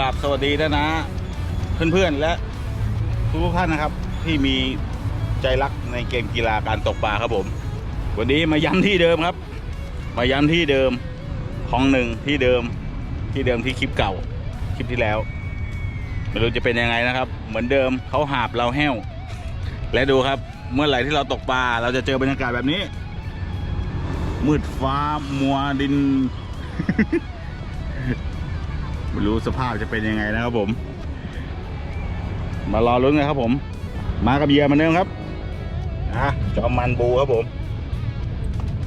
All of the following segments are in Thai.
ราบสวัสดีนะนะ เพื่อนๆและทุกท่านนะครับ ที่มีใจรักในเกมกีฬาการตกปลาครับผม วันนี้มาย้ำที่เดิมครับ มาย้ำที่เดิมของหนึ่งที่เดิมที่เดิมที่คลิปเก่าคลิปที่แล้วไม่รู้จะเป็นยังไงนะครับ เหมือนเดิมเขาหาบเราแห้ว และดูครับเมื่อไหร่ที่เราตกปลาเราจะเจอบรรยากาศแบบนี้ มืดฟ้ามัวดิน ไม่รู้สภาพจะเป็นยังไงนะครับผม มารอลุ้นกันครับผม มากับเหยื่อเหมือนเดิมครับอะจอมมันบูครับผม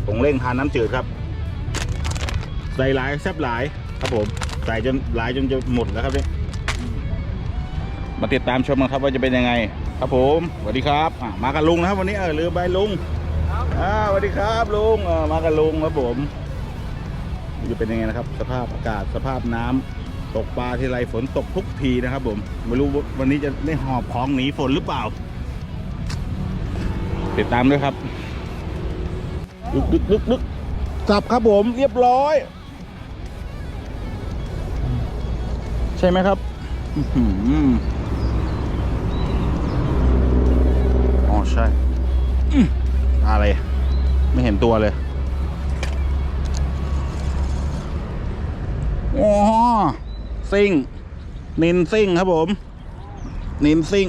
ผงเร่งทานน้ำจืดครับ ใส่หลายแซบหลายครับผมใส่จนหลายจนจะหมดแล้วครับเนี่ยมาติดตามชมกันครับว่าจะเป็นยังไง ครับผมสวัสดีครับอะมากับลุงนะครับ วันนี้เออลืมไปลุงอ่าสวัสดีครับลุงเออมากับลุงครับผมจะเป็นยังไงนะครับ สภาพอากาศสภาพน้ำ ตกปลาทีไรฝนตกทุกทีนะครับผมไม่รู้วันนี้จะได้หอบของหนีฝนหรือเปล่า ติดตามด้วยครับดึกดึกดึกดึกจับครับผมเรียบร้อย ใช่ไหมครับอืออ๋อใช่อะไร ไม่เห็นตัวเลยอ้โห ซิงนินซิงครับผม นินซิง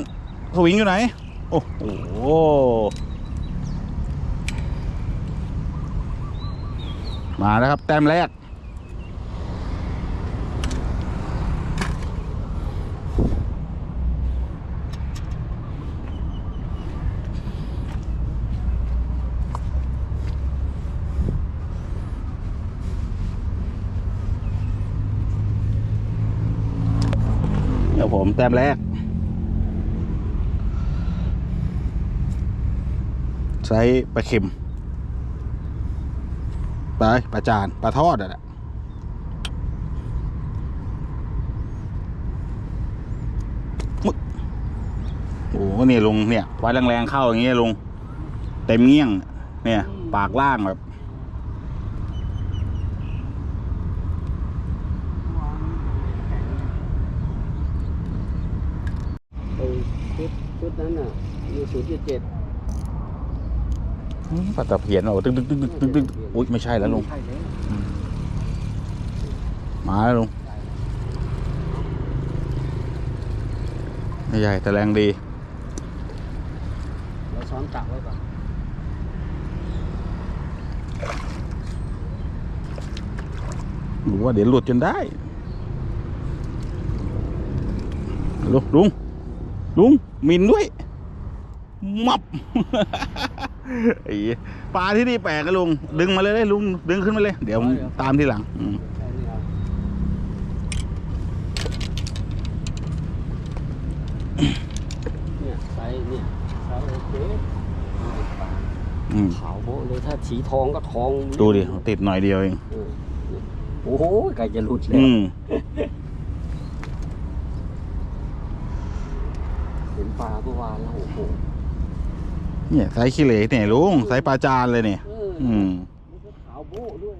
สวิงอยู่ไหน โอ้โหมาแล้วครับ แต้มแรก เดี๋ยวผมแต้มแรก ใช้ปลาเค็มปลาปลาจานปลาทอดอะแหละมึกโอ้โหนี่ลุงเนี่ยไว้แรงๆเข้าอย่างเงี้ยลุงเต็มเงี้ยง เนี่ย ปากล่างแบบ ไอ้ชุดชุดนั้นน่ะมี ศูนย์จุดเจ็ดอืมปลาตะเพียนโอ้ตึ๊กตึ๊กตึ๊กตึ๊กตึ๊กตึ๊กอุ้ยไม่ใช่แล้วลุงใช่แล้วมาแล้วลุงไม่ใหญ่แต่แรงดีเราซ้อมจับไว้ก่อนหรือว่าเดี๋ยวหลุดจนได้ลุงลุงลุงมินด้วย มับไอ้เหี้ยปลาที่นี่แปลกอะลุง ดึงมาเลยเลยลุง ดึงขึ้นมาเลย เดี๋ยวผมตามทีหลังอืมใช่นี่เอาเนี่ยไซส์เนี่ยไซส์โอเคอืมขาวโบ๊ะเลยถ้าสีทองก็ทองดูดิติดหน่อยเดียวเอง เออเนี่ยโอ้โหไก่จะหลุดแล้อืวม เห็นปลาเมื่อวานแล้วโอ้โห เนี่ยไซส์ขี้เหล็กเนี่ยลุงไซส์ปลาจานเลยเนี่ยเอออืมแล้วก็ขาวโบ๊ะด้วย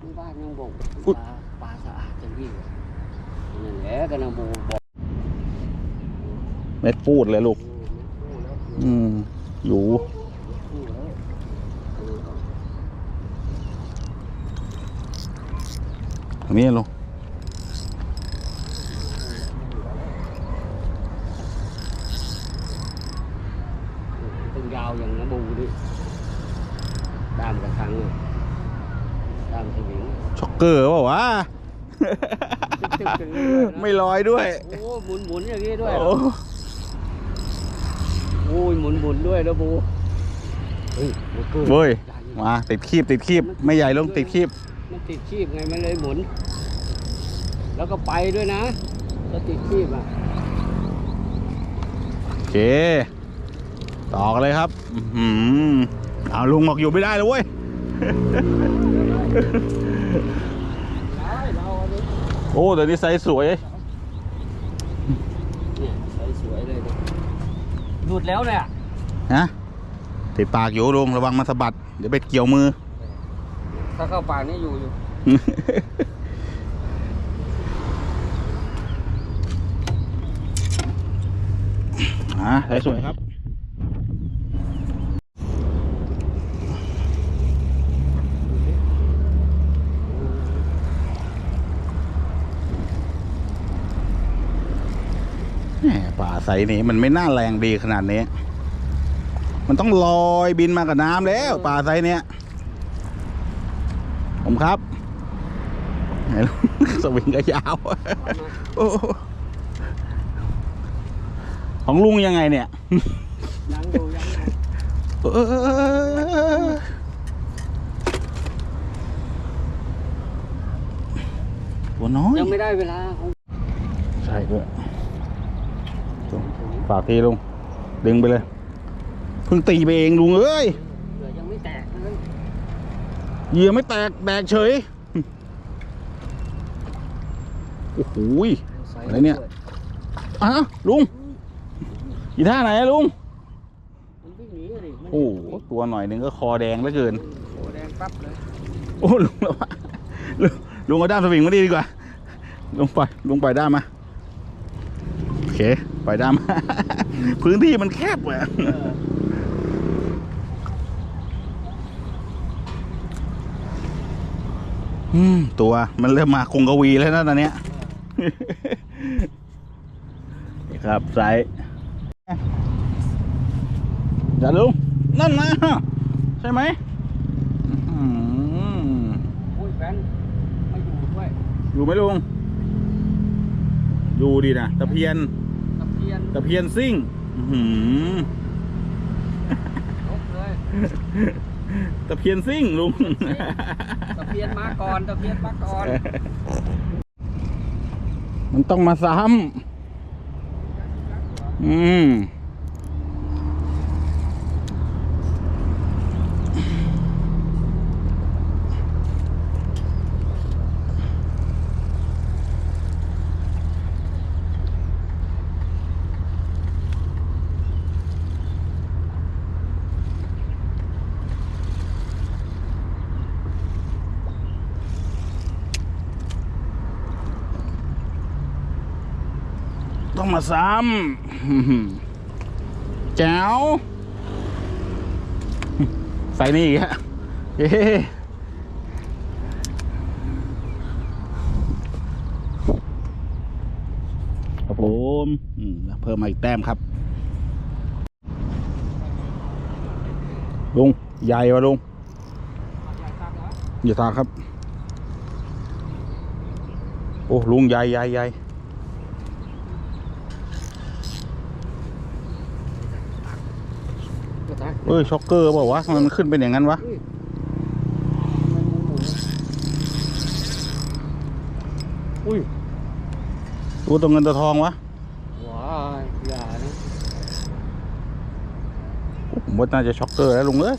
ที่บ้านยังบอกอุ๊ปยลาปลาสะอาดจังพี่นั่นแหละกันนะโบบอกเม็ดปูดเลยลูก อืมอยู่อันนี้ลุง เป็นยาวอย่างน้ำบูดิดามกระชังอะดามส วิงช็อกเกอร์เปล่าวะตึกๆอย่าวะ ไม่ลอยด้วย โอ้หมุนหมุนอย่างนี้ด้วยโอ้โอ้ยหมุนหมุนด้วยนะบูเฮ้ยโอ้โหเว้ย มาติดคีบติดคีบไม่ใหญ่ลงติดคีบมันติดชีพไงมันเลยหมุน แล้วก็ไปด้วยนะถ้าติดชีพอะโอเค ต่อกันเลยครับอื้อหือเอาลุงบอกอยู่ไม่ได้เลยเว้ย โอ้เดี๋ยวนี่ไซส์สวย สวยเลยหลุดแล้วเนี่ยฮะติดปากอยู่ลงระวังมันสะบัด เดี๋ยวไปเกี่ยวมือ ถ้าเข้าปากนี่อยู่อยู่ฮ่าไซส์สวยครับ ใสนี้มันไม่น่าแรงดีขนาดนี้ มันต้องลอยบินมากับน้ำแล้วป่าไซเนี้ยผมครับไหนลูกสวิงก็ยาวโอ้โหของลุงยังไงเนี่ยยังดูยังดูเออตัวน้อยยังไม่ได้เวลาของใช่ด้วย ฝากทีลุงดึงไปเลยเพิ่งตีไปเองลุงเอ้ยเหลือยังไม่แตกเลยเหยื่อไม่แตกแตกเฉยโอ้โหอะไรเนี่ยอะลุงอีท่าไหนลุงโอ้โหตัวหน่อยนึงก็คอแดงเหลือเกินโอ้แดงปั๊บเลยโอ้ลุงแล้วลุงเอาด้ามสวิงมาดีดีกว่าลุงปล่อยลุงปล่อยด้ามมา เค ปล่อยด้ามมาพื้นที่มันแคบว่ะเอออืมตัวมันเริ่มมาคงกวีแล้วนะตอนเนี้ยนี่ครับไซส์อย่าลุงนั่นนะใช่ไหมอื้อหือโอ้ยแฟนไม่อยู่ด้วย อยู่ไหมลุง อยู่ดีนะตะเพียนตะเพียนตะเพียนซิ่งอื้อหือลบเลยตะเพียนซิ่งลุง ตะเพียนมาก่อนตะเพียนมาก่อน มันต้องมาซ้ำอืม ต้องมาซ้ำแจ๋วใส่นี่อีกฮะเย้ครับผมอืมเพิ่มมาอีกแต้มครับ ลุง ใหญ่วะลุงอย่าตาครับ โอ้ ลุง ใหญ่ใหญ่ใหญ่ กระแทก เอ้ยช็อกเกอร์เปล่าวะทำไมมันขึ้นเป็นอย่างนั้นวะเฮ้ยทำไมมันหมุนอุ้ยตัวตัวเงินตัวทองวะว้ายอย่านะผมว่าน่าจะช็อกเกอร์แล้วลุงเอ้ย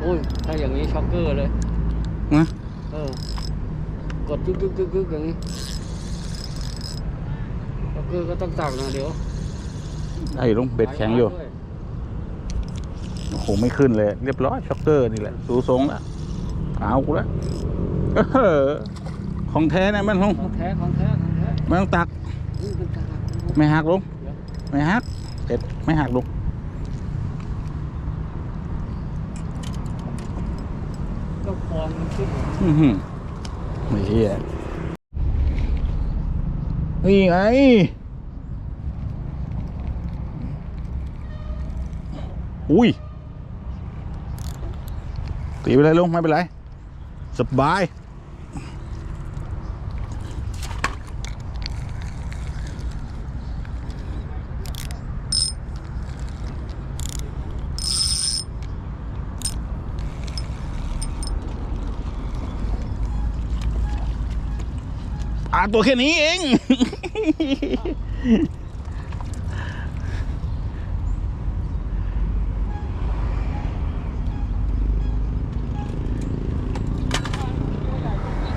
โอ้ยถ้าอย่างนี้ช็อกเกอร์เลยนะเออกดกึกกึกกึกกึกอย่างนี้ช็อกเกอร์ก็ต้องตักนะเดี๋ยว ได้อยู่ลุงเบ็ดแข็งอยู่ด้วยโอ้โหไม่ขึ้นเลย เรียบร้อยช็อกเกอร์นี่แหละ สูทรงแล้วเอากูแล้วเออของแท้นะมันลุงของแท้ของแท้ของแท้ไม่ต้องตักนี่เป็นตักไม่หักลุงเดี๋ยวไม่หักเด็ดไม่หักลุงก็ฟองมันขึ้นอื้อหือไม่เหี้ยนี่ไง อุ้ยตีไปเลยลุงไม่เป็นไร สบาย อาตัวแค่นี้เอง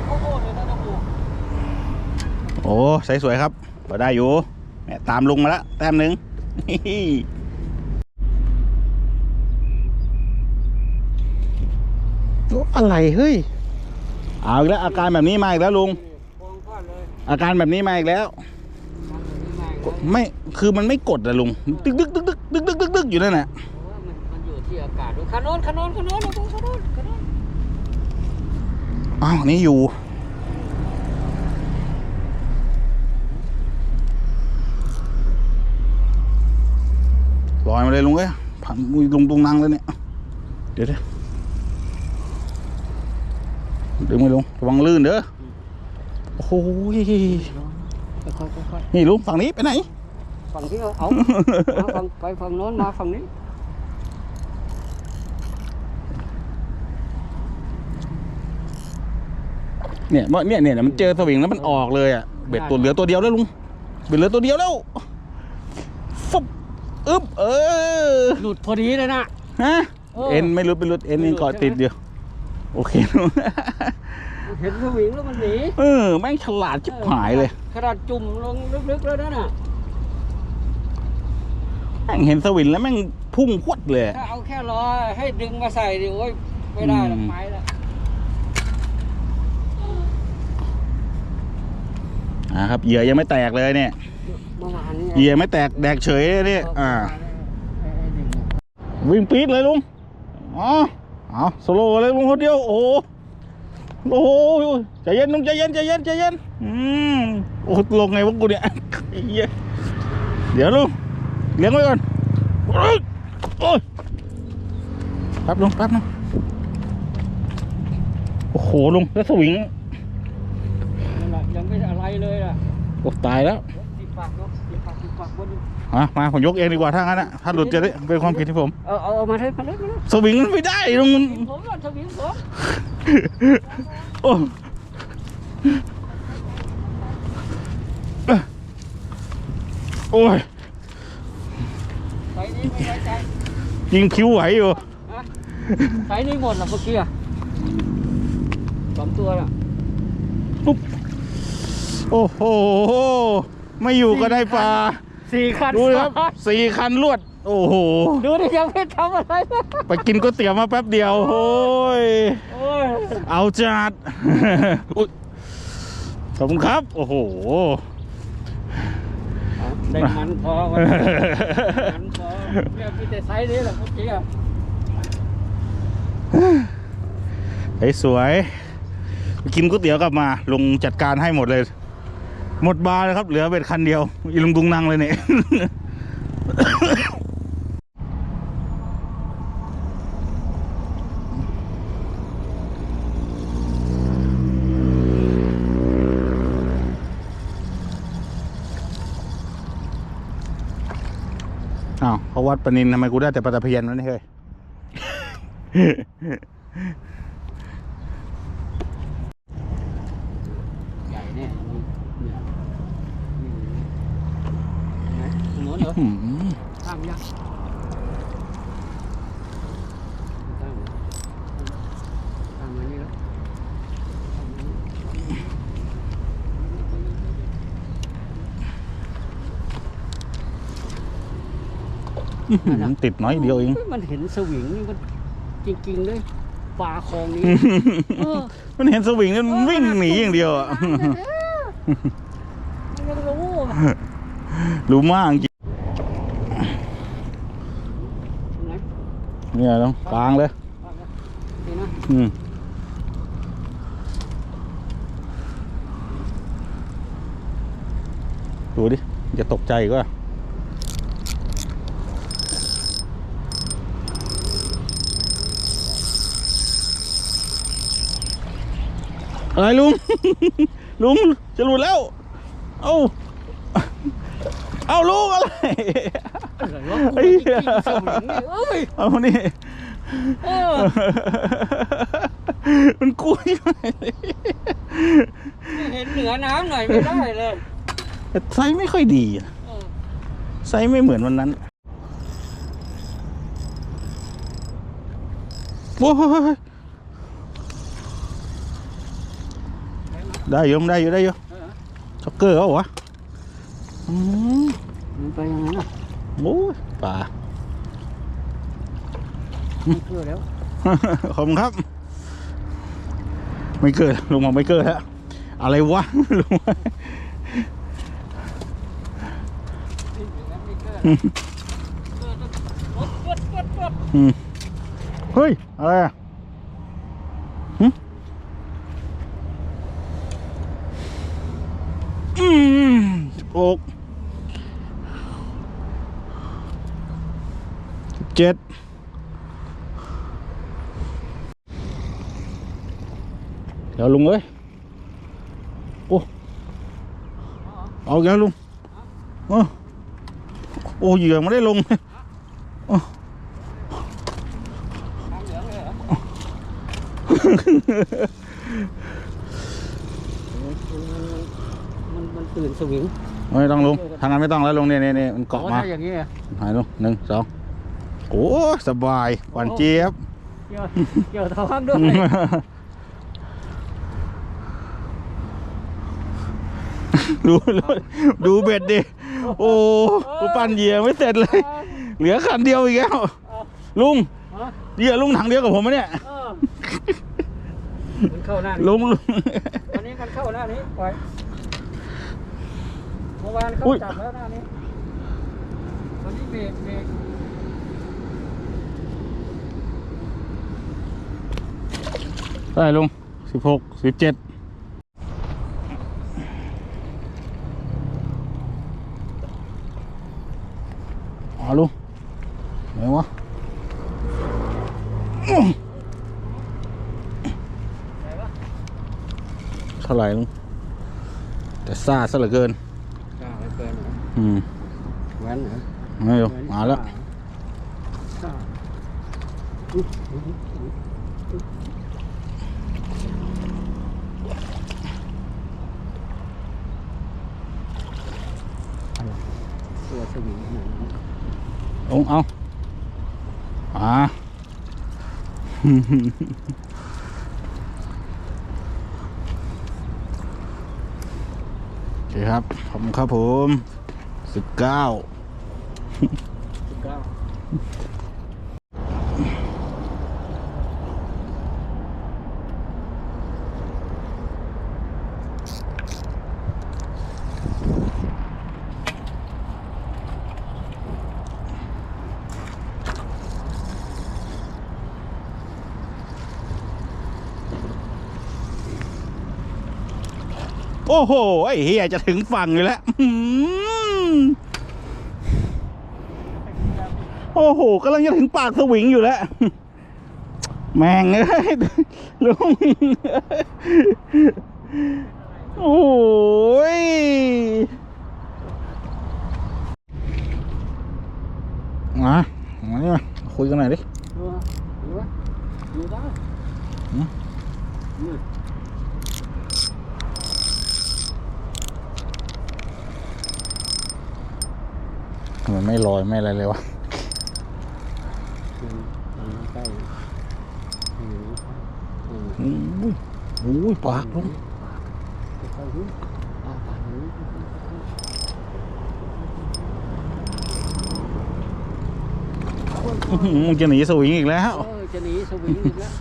โอ้โหเลยนะน้องปู โอ้ ใสสวยครับพอได้อยู่แหมตามลุงมาแล้วแต้มหนึ่งโอ้อะไรเฮ้ย เอาอีกแล้วอาการแบบนี้มาอีกแล้วลุงฟองก้อนเลยอาการแบบนี้มาอีกแล้วทำแบบนี้มาอีกไม่ คือมันไม่กดอะลุง ตึกตึกตึกตึกตึกตึกตึกตึกอยู่นั่นแหละเพราะว่ามันมันอยู่ที่อากาศดูขนนขนนขนนขนนขนนขนนอ้าวนี่อยู่ ลอยมาเลยลุงเอ้ยผ่านมุยลงตรงนังเลยเนี่ย เดี๋ยวเดี๋ยวดึงไม่ลงระวังลื่นเด้อโอ้โหยค่อยๆค่อยนี่ลุงฝั่งนี้ไปไหนๆฝั่งที่เอาเอาเอาฝั่งไปฝั่งโน้นมาฝั่งนี้เนี่ยว่าเนี่ยเนี่ยมันเจอสวิงแล้วมันออกเลยอะเบ็ดตัวเหลือตัวเดียวแล้วลุงเบ็ดเหลือตัวเดียวแล้วฟุบ อึ๊บเออหลุดพอดีเลยนะ ฮะเออเอ็นไม่รุดไม่รุดเอ็นไม่นี่หลุดเกาะใช่ไหมติดเดียวโอเคลุงเห็นสวิงแล้วมันหนีเออแม่งฉลาดชิบหายเลยขนาดจุ่มลงลึกๆแล้วนั่นน่ะแม่งเห็นสวิงแล้วแม่งพุ่งพรวดเลย ถ้าเอาแค่รอให้ดึงมาใส่ดิโอ้ยไม่ได้หรอกอืมไปแล้วอ่าครับเหยื่อยังไม่แตกเลยเนี่ยเมื่อวานนี้เหยื่อไม่แตกแดกเฉยเลยเนี่ยอ่าไอ้หนึ่งน่ะวิ่งปี๊ดเลยลุงอ๋อเอาโซโล่เลยลุงคนเดียวโอ้โหโอ้โหใจเย็นลุงใจเย็นใจเย็นใจเย็นอืมโอ้โหลงไงวะกูเนี่ยไอ้เหี้ยเดี๋ยวลุงเลี้ยงไว้ก่อนโอ้ยโอ้ยแป๊บลุงแป๊บนึงโอ้โหลุงแล้วสวิงนั่นแหละยังไม่อะไรเลยล่ะโอ้ตายแล้ว มามาผมยกเองดีกว่าถ้างั้นอะถ้าหลุดจะได้เป็นความผิดที่ผมเอาเอาเอามาเลยมาเลยมาเลยสวิงมันไม่ได้ลุงมันผมน่ะทวิงผมโอ้โอ้ยใส่นี้ไม่ไว้ใจยิงคิ้วไหวอยู่ฮะใส่นี้หมดละเมื่อกี้อะสองตัวน่ะปุ๊บโอ้โห ไม่อยู่ก็ได้ปลา สี่คันดูครับสี่คันลวด โอ้โห ดูดิยังไม่ทำอะไรเลยไปกินก๋วยเตี๋ยวมาแป๊บเดียวโอ้ย โอ้ยเอาจัด อุ๊ยขอบคุณครับ โอ้โห ได้มันพอวันนี้มันพอเนี่ยมีแต่ไซส์นี้แหละเมื่อกี้อะไอ้สวย กินก๋วยเตี๋ยวกลับมา ลุงจัดการให้หมดเลย หมดบาร์เลยครับ เหลือเบ็ดคันเดียว อีลุงตุงนังเลยเนี่ยอ้าวเขาวัดปานินทำไมกูได้แต่ปลาตะเพียนวะนี่เฮ้ย ใหญ่เนี่ยนี่เนี่ยนี่นะตรงโน้นเหรอ อืม ข้า มยังข้ามเหรอข้ามมานี่แล้วข้ามมานี่อื้อหือติดน้อยเดียวเองฮ้มันเห็นสวิงนี่มันจริงๆเลยปลาคลองนี้เออมันเห็นสวิงแล้วมันวิ่งหนีอย่างเดียวอะมันยังรู้รู้มากจริง ไหน เนี่ยต้องกลางเลยอืมดูดิอย่าตกใจก็อะไรลุง ลุงจะหลุดแล้ว เอ้า เอาลุงอะไร อะไรวะกูไม่ได้กินสวิงนี่เอ้ยเอานี่เออมันกุ้ยไปไม่เห็นเหนือน้ำหน่อยไม่ได้เลย แต่ไซส์ไม่ค่อยดีอะเออ ไซส์ไม่เหมือนวันนั้นโอ้ยได้อยมได้อยู่ได้อยู่เออช็อกเกอร์เหรอวะอืมมันไปอย่างนั้นอะ โอ้ยป่าไม่เชื่อแล้ว ขอบคุณครับ ไม่เกิดลงมาไม่เกิดแล้วอะไรวะลุงมีเฮ้ย อะไรอะอืมอก เจ็ดเดี๋ยวลุงเอ้ยโอ้เอาอีกแล้วลุงโอ้โอ้เหยื่อไม่ได้ลงทางเหลืองเลยเหรอมันมันตื่นสวิงไม่ต้องลุงทางนั้นไม่ต้องแล้วลุงเนี่ยเนี่ยเนี่ยมันเกาะอ๋อมาถ้อย่างนี้อะหายลุงหนึ่งสองโอ้สบายหวานเจี๊ยบ เกี่ยวเกี่ยวท้องด้วยดูดูเบ็ดดิ โอ้กูปั้นเหยื่อไม่เสร็จเลย เหลือขันเดียวอีกแล้ว ลุงฮะเหยื่อลุงถังเดียวกับผมไหมเนี่ยเออมันเข้าหน้านี้ลุงลุงวันนี้มันเข้าหน้านี้ปล่อยเมื่อวานเขาอุ๊ยจับแล้วหน้านี้วันนี้เบรกเบรก ได้ลุงสิบหกสิบเจ็ดอ๋อลุงไหนวะอื้อไหนวะเท่าไหร่ลุงแต่ซ่าซะเหลือเกินกล้าไปเกินเหรออืมแหวนเหรอไม่อยู่มาแล้ว กล้าอุ๊ยอุ๊ยอุ๊ยอุ๊ยอะไรตั วสวิงขนาดนั้นเอาเอาอ่าโอเคครับขอบคุณครับผมสิบเก้า อ้โห ไอ้เฮียจะถึงฝั่งอยู่แล้วอื้อหือโอ้โหกำลังจะถึงปากสวิงอยู่แล้ว แม่งเอ้ยลุงโอ้ยมามานี่มาคุยกันหน่อยดิดูวะดูวะดูได้ มนี่ทำไมไม่ลอยไม่อะไรเลยวะมันมันใกล้อืมอืมอุ้ยอุ้ยปากลุงค่อยๆดูอ่าปากนี้อื้อหือมันจะหนีสวิงอีกแล้วเออจะหนีสวิงอีกแล้ว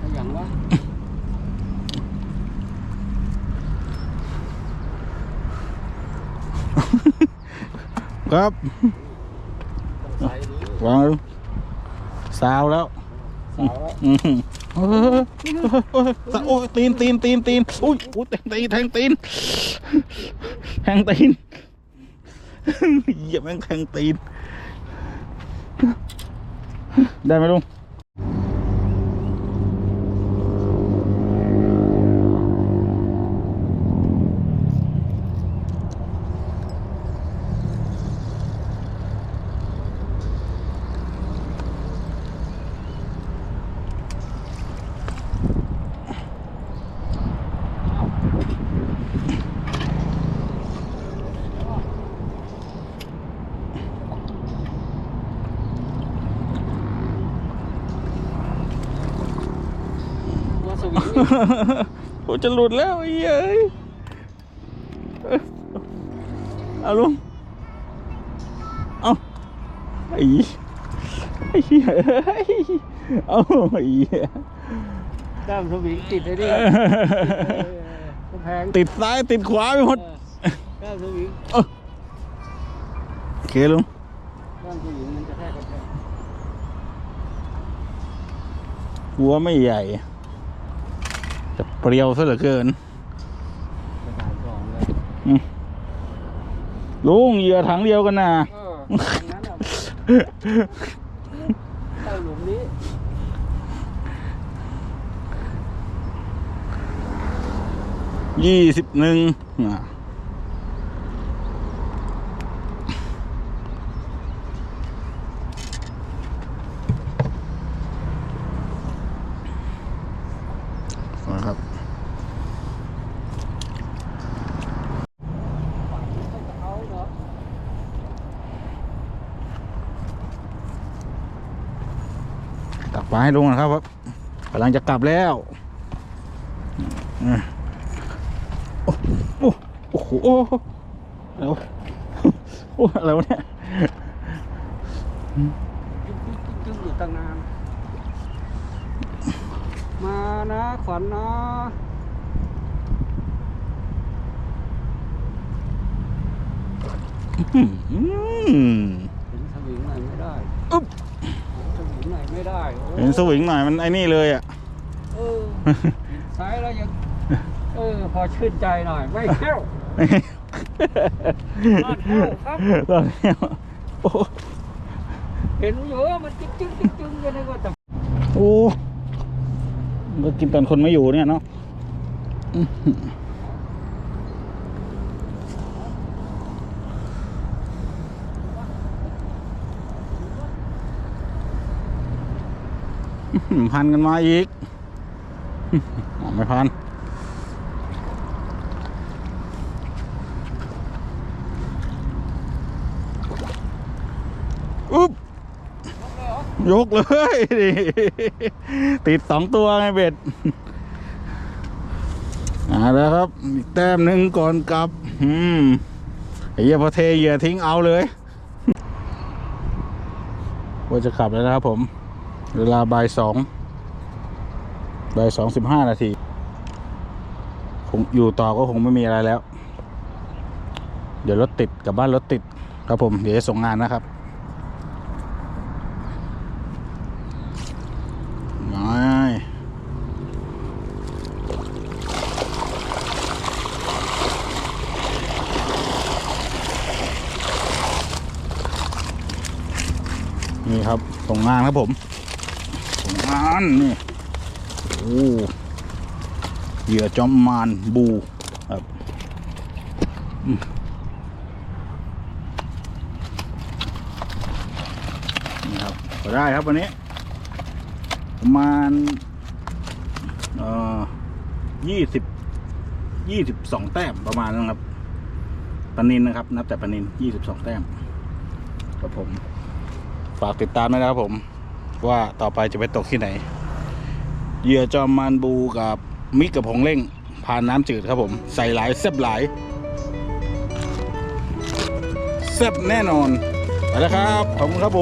ขยันวะ ครับวางเลยซาวแล้วสาวแล้วโอ้ยตีนตีนตีนตีนอุ้ยอุ้ยแทงตีนแทงตีนแทงตีนเหยียบแม่งแทงตีนได้ไหมลุงตัว สวิงนี่โอ้จะหลุดแล้วไอ้เหี้ยเอ้ยเอาลุงเอาไอ้ไอ้เหี้ยเอ้ยเอาไอ้เหี้ยด้ามสวิงติดเลยดิกำแพงติดซ้ายติดขวาไปหมดเออด้ามสวิงเออลุงบ้านผู้หญิงมันจะแทกกันแทกหัวไม่ใหญ่ แต่เปรี้ยวซะเหลือเกินกระดาษกองเลยอืมลุงเหยื่อถังเดียวกันนะเอออย่างนั้นอะเข้าหลุมนี้ยี่สิบหนึ่งอะนะครับ เอาเนาะ ตักปลา ให้ลุงนะครับกำลังจะกลับแล้วอืมโอ้โอ้โอ้โหโอ้โหอะไรวะโอ้อะไรวะเนี่ยจึงอยู่ตั้งนาน มานะขวัญนะอืมเห็นสวิงไหนไม่ได้อึ๊บเห็นสวิง ไหนไม่ได้โอ้เห็นสวิงหน่อยมันไอ้นี่เลยอะเออใช้แล้วยังเออพอชื่นใจหน่อยไม่เข้ารอดแล้วครับรอดแล้วโอ้เห็นอยู่ว่ามันจึ๊งจึ๊งจึ๊งจึ๊งกันนึกว่าแต่โอ้ก็กินตอนคนไม่อยู่เนี่ยเนาะอื้อหืออื้อหือ พันกันมาอีกอไม่พันอุ๊บยกเลยดิติดสองตัวไงเบ็ดอ่าแล้วครับ อีกแต้มหนึ่งก่อนกลับ อืมไอ้เหี้ยพอเทเหยื่อทิ้งเอาเลยว่าจะกลับแล้วนะครับผม เวลาบ่ายสองบ่ายสองสิบห้านาทีคงอยู่ต่อก็คงไม่มีอะไรแล้ว เดี๋ยวรถติดกลับบ้านรถติดครับผม เดี๋ยวจะส่งงานนะครับนี่ครับส่งงานครับผมานนี่โอ้เหยื่อจอมมานบูครับนี่ครับก็ได้ครับวันนี้ ประมาณเอ่อยี่สิบยี่สิบสองแต้มประมาณนั้นครับปนินนะครับ นับแต่ปนินยี่สิบสองแต้มครับผม ฝากติดตามด้วยนะครับผม ว่าต่อไปจะไปตกที่ไหน เหยื่อจอมมานบูกับมิกกับผงเล่งผ่านน้ำจืดครับผม ใส่หลายแซบหลายแซบแน่นอนไปแล้วครับ ขอบคุณครับผ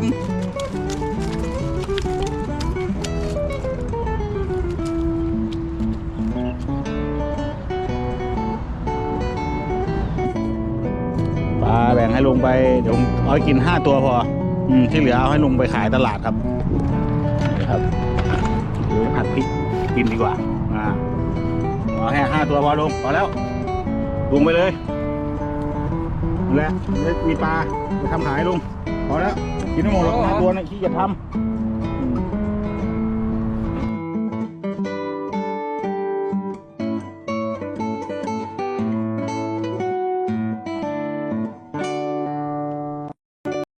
มปลาแบ่งให้ลงไปเดี๋ยวผมเอากินห้าตัวพอ ที่เหลือเอาให้ลุงไปขายตลาดครับนี่ครับหรือผัดพริกกินดีกว่าอ่าเอาแค่ห้าตัวพอลุงพอแล้วลุงไปเลยนั่นแหละไม่มีปลาไปทำขายลุงพอแล้วกินไม่หมดหรอกห้าตัวนี่ขี้จะทำ